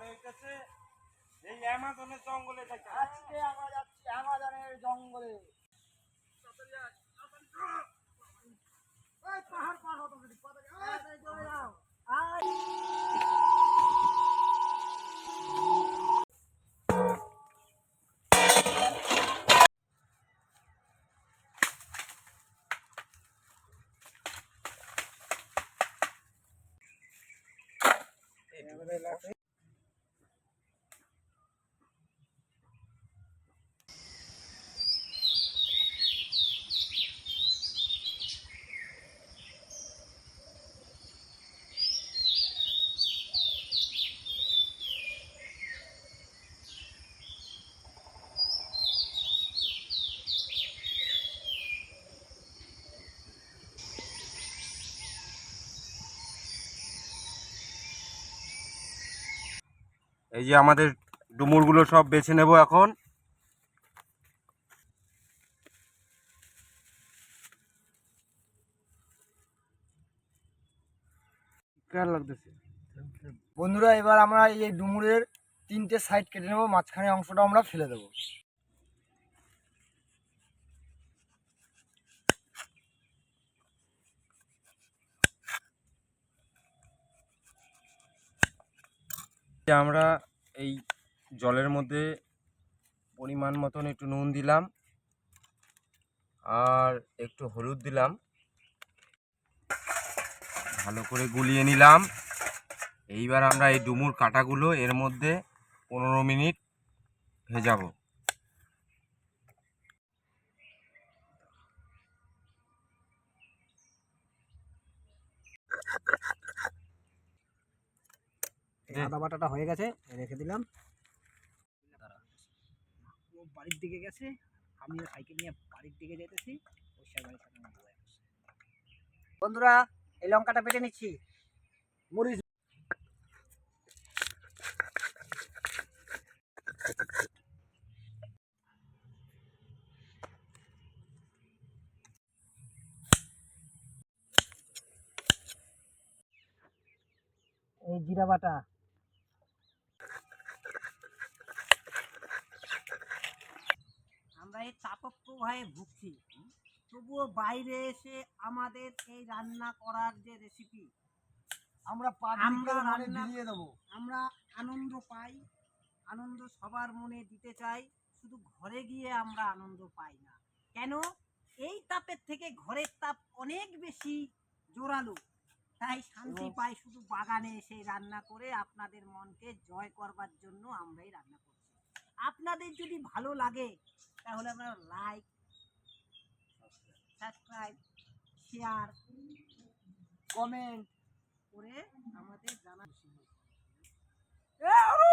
হইতেছে এই অ্যামাজনের জঙ্গলে থাকে আজকে আমরা যাচ্ছি অ্যামাজনের জঙ্গলে। পাহাড় পার হতো যদি চলে যাও। আয় এই যে আমাদের ডুমুরগুলো সব বেছে নেব এখন। বন্ধুরা, এবার আমরা এই ডুমুরের তিনটে সাইড কেটে নেব, মাঝখানে অংশটা আমরা ফেলে দেবো। আমরা এই জলের মধ্যে পরিমাণ মতন একটু নুন দিলাম আর একটু হলুদ দিলাম। ভালো করে গুলিয়ে নিলাম। এইবার আমরা এই ডুমুর কাটাগুলো এর মধ্যে পনেরো মিনিট ভেজাবো। আদা বাটাটা হয়ে গেছে রেখে দিলাম। ও বাড়ির দিকে গেছে আমিও সাইকেল নিয়ে বাড়ির দিকে যেতেছি বাড়ির সাথে বসে। বন্ধুরা এই লঙ্কাটা পেটে নিচ্ছি। মরিচ। এই জিরা বাটা এই তাপপ্রবাহে ভুগছি। তবুও বাইরে এসে আমাদের এই রান্না করার যে রেসিপি আমরা আমরা রান্না দেবো। আমরা আনন্দ পাই আনন্দ সবার মনে দিতে চাই শুধু ঘরে গিয়ে আমরা আনন্দ পাই না। কেন? এই তাপের থেকে ঘরের তাপ অনেক বেশি জোরালো। তাই শান্তি পাই শুধু বাগানে এসে রান্না করে আপনাদের মনকে জয় করবার জন্য আমরাই রান্না করছি। আপনাদের যদি ভালো লাগে তাহলে আপনারা লাইক সাবস্ক্রাইব শেয়ার কমেন্ট করে আমাদের জানা আমি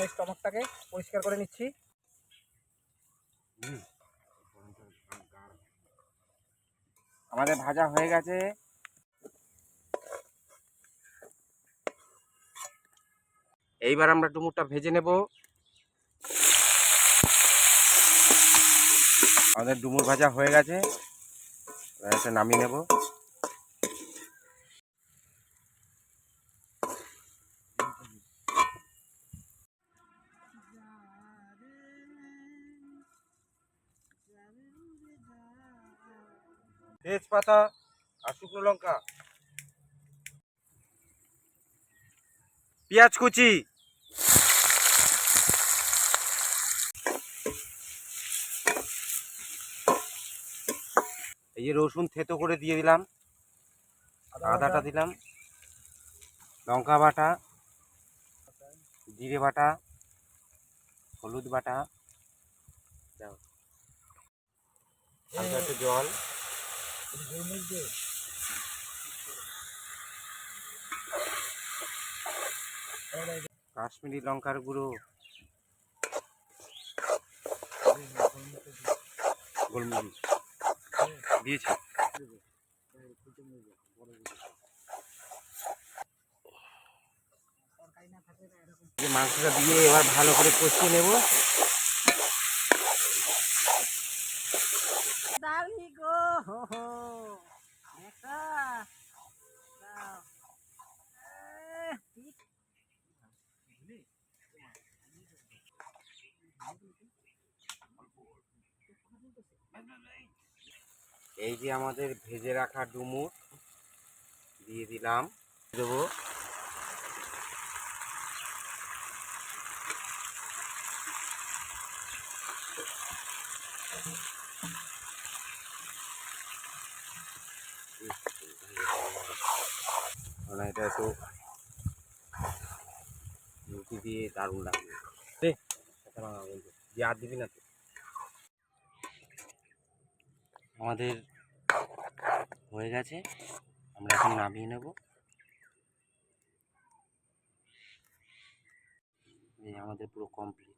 আমরা স্টমাকটাকে পরিষ্কার করে নিচ্ছি। আমাদের ভাজা হয়ে গেছে। এইবার আমরা ডুমুরটা ভেজে নেব। আমাদের ডুমুর ভাজা হয়ে গেছে। এটা নামিয়ে নেব। তেজপাতা আর শুকনো লঙ্কা। পেঁয়াজ কুচি। এই যে রসুন থেতো করে দিয়ে দিলাম। আদাটা দিলাম। লঙ্কা বাটা। জিরে বাটা। হলুদ বাটা। জল। কাশ্মীরি লঙ্কার গুঁড়ো। মাংসটা দিয়ে এবার ভালো করে কষিয়ে নেব। এই যে আমাদের ভেজে রাখা ডুমুর, দিয়ে দিলাম। দেবো। মানে একটু দিয়ে দারুণ লাগবে দিয়ে আর দিবি না তো আমাদের হয়ে গেছে। আমরা এখন নামিয়ে নেব। আমাদের পুরো কমপ্লিট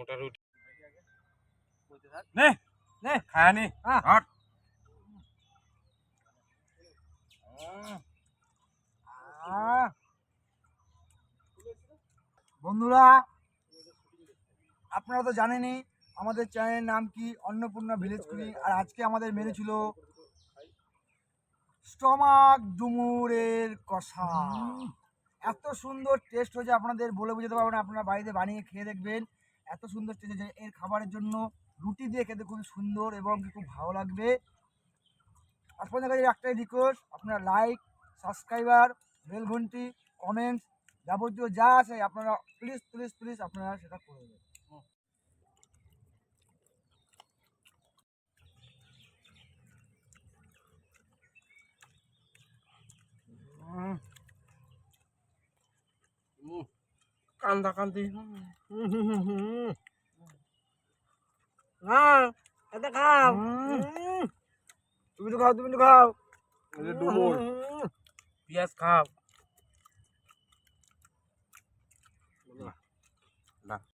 ওটা রুটি নে নে খায়া নে। হট। বন্ধুরা আপনারা তো জানেনই আমাদের চ্যানেলের নাম কি? অন্নপূর্ণা ভিলেজ কুকিং আর আজকে আমাদের মেনু ছিল স্টমাক ডুমুরের কষা। এত সুন্দর টেস্ট হয়েছে আপনাদের বলে বোঝাতে পারব না। আপনারা বাড়িতে বানিয়ে খেয়ে দেখবেন। এত সুন্দর টেস্ট হয়েছে এর খাবারের জন্য রুটি দিয়ে খেতে খুব সুন্দর এবং খুব ভালো লাগবে। আপনাদের কাছে একটাই রিকোয়েস্ট আপনারা লাইক সাবস্ক্রাইবার বেল ঘন্টি কমেন্টস যাবতীয় যা আছে, আপনারা প্লিজ প্লিজ প্লিজ আপনারা সেটা করে দেবেন। কান্দা কান্দি হ্যাঁ এটা খাও। তুমি তো খাও তুমি তো খাও। ডুমুর। পেঁয়াজ খাও।